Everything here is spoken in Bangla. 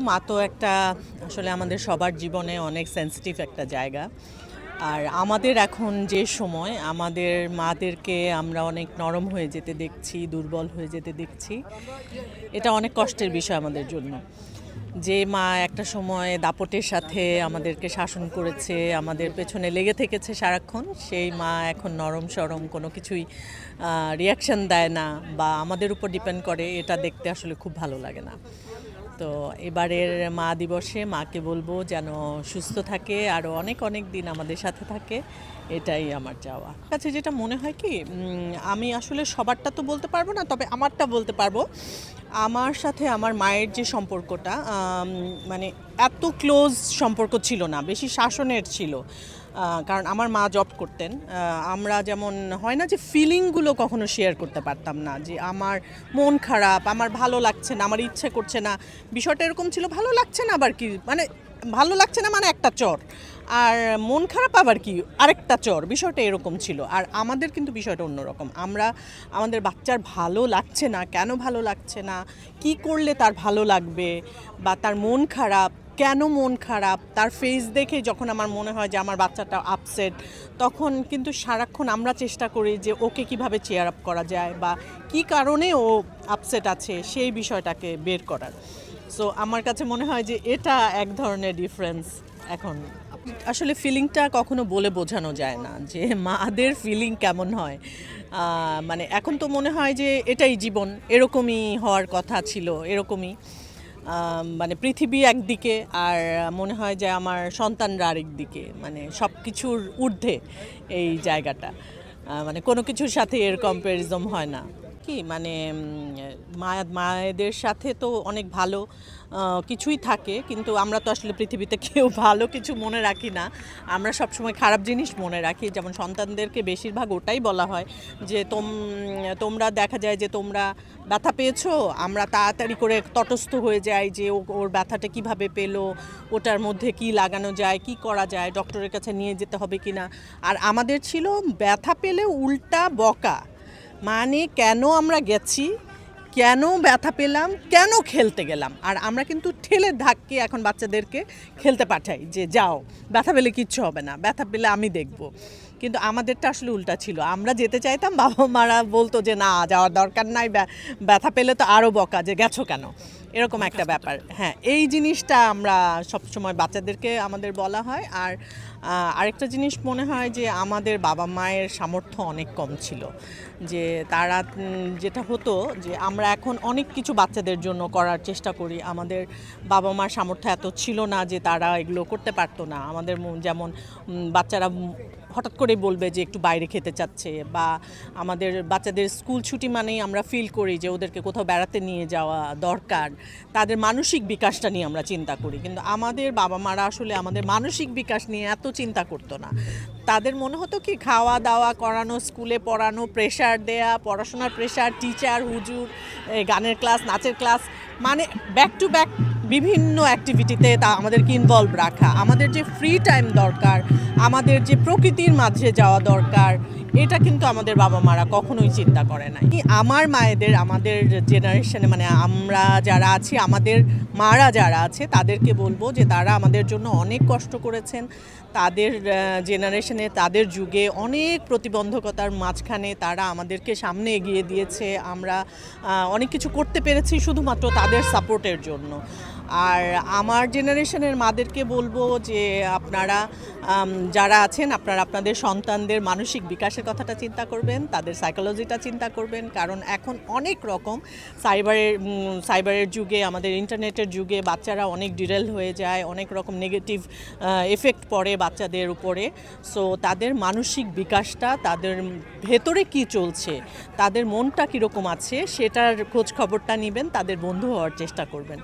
মা তো একটা, আসলে আমাদের সবার জীবনে অনেক সেন্সিটিভ একটা জায়গা। আর আমাদের এখন যে সময়, আমাদের মাদেরকে আমরা অনেক নরম হয়ে যেতে দেখছি, দুর্বল হয়ে যেতে দেখছি। এটা অনেক কষ্টের বিষয় আমাদের জন্য। যে মা একটা সময় দাপটের সাথে আমাদেরকে শাসন করেছে, আমাদের পেছনে লেগে থেকেছে সারাক্ষণ, সেই মা এখন নরম সরম কোনো কিছুই রিয়াকশান দেয় না বা আমাদের উপর ডিপেন্ড করে, এটা দেখতে আসলে খুব ভালো লাগে না। তো এবারের মা দিবসে মাকে বলব যেন সুস্থ থাকে আরও অনেক অনেক দিন আমাদের সাথে থাকে, এটাই আমার চাওয়া। কাছে যেটা মনে হয় কি আমি আসলে সবারটা তো বলতে পারব না, তবে আমারটা বলতে পারব। আমার সাথে আমার মায়ের যে সম্পর্কটা মানে এত ক্লোজ সম্পর্ক ছিল না, বেশি শাসনের ছিল। কারণ আমার মা জব করতেন। আমরা যেমন হয় না যে ফিলিংগুলো কখনো শেয়ার করতে পারতাম না যে আমার মন খারাপ, আমার ভালো লাগছে না, আমার ইচ্ছে করছে না। বিষয়টা এরকম ছিল, ভালো লাগছে না আবার কি? মানে ভালো লাগছে না মানে একটা চর। আর মন খারাপ আবার কি? আরেকটা চর, বিষয়টা এরকম ছিল। আর আমাদের কিন্তু বিষয়টা অন্যরকম। আমরা, আমাদের বাচ্চার ভালো লাগছে না, কেন ভালো লাগছে না? কি করলে তার ভালো লাগবে? বা তার মন খারাপ কেন মন খারাপ? তার ফেস দেখে যখন আমার মনে হয় যে আমার বাচ্চাটা আপসেট তখন কিন্তু সারাক্ষণ আমরা চেষ্টা করি যে ওকে কীভাবে চেয়ার আপ করা যায় বা কি কারণে ও আপসেট আছে সেই বিষয়টাকে বের করার। সো আমার কাছে মনে হয় যে এটা এক ধরনের ডিফারেন্স এখন। আসলে ফিলিংটা কখনো বলে বোঝানো যায় না যে মাদের ফিলিং কেমন হয়। মানে এখন তো মনে হয় যে এটাই জীবন, এরকমই হওয়ার কথা ছিল, এরকমই। মানে পৃথিবী একদিকে আর মনে হয় যে আমার সন্তানরা আরেক দিকে মানে সব কিছুর ঊর্ধ্বে এই জায়গাটা। মানে কোনো কিছুর সাথে এর কম্পারিজম হয় না। কি? মানে মায়েদের সাথে তো অনেক ভালো কিছুই থাকে, কিন্তু আমরা তো আসলে পৃথিবীতে কেউ ভালো কিছু মনে রাখি না। আমরা সবসময় খারাপ জিনিস মনে রাখি, যেমন সন্তানদেরকে বেশিরভাগ ওটাই বলা হয় যে, তোম, তোমরা দেখা যায় যে, তোমরা ব্যথা পেয়েছ, আমরা তাড়াতাড়ি করে তটস্থ হয়ে যাই যে ওর ব্যথাটা কীভাবে পেল, ওটার মধ্যে কি লাগানো যায়, কি করা যায়, ডক্টরের কাছে নিয়ে যেতে হবে কি না আর আমাদের ছিল ব্যথা পেলে উল্টা বকা। মানে কেন আমরা গেছি, কেন ব্যথা পেলাম, কেন খেলতে গেলাম? আর আমরা কিন্তু ঠেলে ধাক্কে এখন বাচ্চাদেরকে খেলতে পাঠাই যে, যাও, ব্যথা পেলে কিচ্ছু হবে না, ব্যথা পেলে আমি দেখব। কিন্তু আমাদেরটা আসলে উল্টা ছিল। আমরা যেতে চাইতাম বাবা মারা বলতো যে, না, যাওয়ার দরকার নাই, ব্যা- ব্যথা পেলে তো আরও বকা যে, গেছো কেন? এরকম একটা ব্যাপার। হ্যাঁ এই জিনিসটা আমরা সবসময় বাচ্চাদেরকে আমাদের বলা হয়। আর আরেকটা জিনিস মনে হয় যে আমাদের বাবা মায়ের সামর্থ্য অনেক কম ছিল। যে তারা যেটা হতো যে আমরা এখন অনেক কিছু বাচ্চাদের জন্য করার চেষ্টা করি। আমাদের বাবা মার সামর্থ্য এত ছিল না যে তারা এগুলো করতে পারতো না। আমাদের যেমন বাচ্চারা হঠাৎ করে বলবে যে একটু বাইরে খেতে চাচ্ছে বা আমাদের বাচ্চাদের স্কুল ছুটি মানেই আমরা ফিল করি যে ওদেরকে কোথাও বেড়াতে নিয়ে যাওয়া দরকার। তাদের মানসিক বিকাশটা নিয়ে আমরা চিন্তা করি। কিন্তু আমাদের বাবা মারা আসলে আমাদের মানসিক বিকাশ নিয়ে এত চিন্তা করতো না। তাদের মনে হতো কি খাওয়া দাওয়া করানো, স্কুলে পড়ানো প্রেশার দেয়া, পড়াশোনার প্রেশার টিচার হুজুর গানের ক্লাস নাচের ক্লাস মানে ব্যাক টু ব্যাক বিভিন্ন অ্যাক্টিভিটিতে তা আমাদেরকে ইনভলভ রাখা। আমাদের যে ফ্রি টাইম দরকার, আমাদের যে প্রকৃতির মাঝে যাওয়া দরকার, এটা কিন্তু আমাদের বাবা মারা কখনোই চিন্তা করে না এই আমার মায়েদের, আমাদের জেনারেশনে মানে আমরা যারা আছি, আমাদের মারা যারা আছে, তাদেরকে বলব যে তারা আমাদের জন্য অনেক কষ্ট করেছেন। তাদের জেনারেশনে তাদের যুগে অনেক প্রতিবন্ধকতার মাঝখানে তারা আমাদেরকে সামনে এগিয়ে দিয়েছে। আমরা অনেক কিছু করতে পেরেছি শুধুমাত্র তাদের সাপোর্টের জন্য। আর আমার জেনারেশনের মাদেরকে বলব যে আপনারা যারা আছেন, আপনারা আপনাদের সন্তানদের মানসিক বিকাশের কথাটা চিন্তা করবেন, তাদের সাইকোলজিটা চিন্তা করবেন, কারণ এখন অনেক রকম সাইবারের সাইবারের যুগে, আমাদের ইন্টারনেটের যুগে বাচ্চারা অনেক ডিরেল হয়ে যায়, অনেক রকম নেগেটিভ এফেক্ট পড়ে বাচ্চাদের উপরে। সো তাদের মানসিক বিকাশটা, তাদের ভেতরে কি চলছে, তাদের মনটা কীরকম আছে, সেটার খোঁজ খবরটা নেবেন, তাদের বন্ধু হওয়ার চেষ্টা করবেন।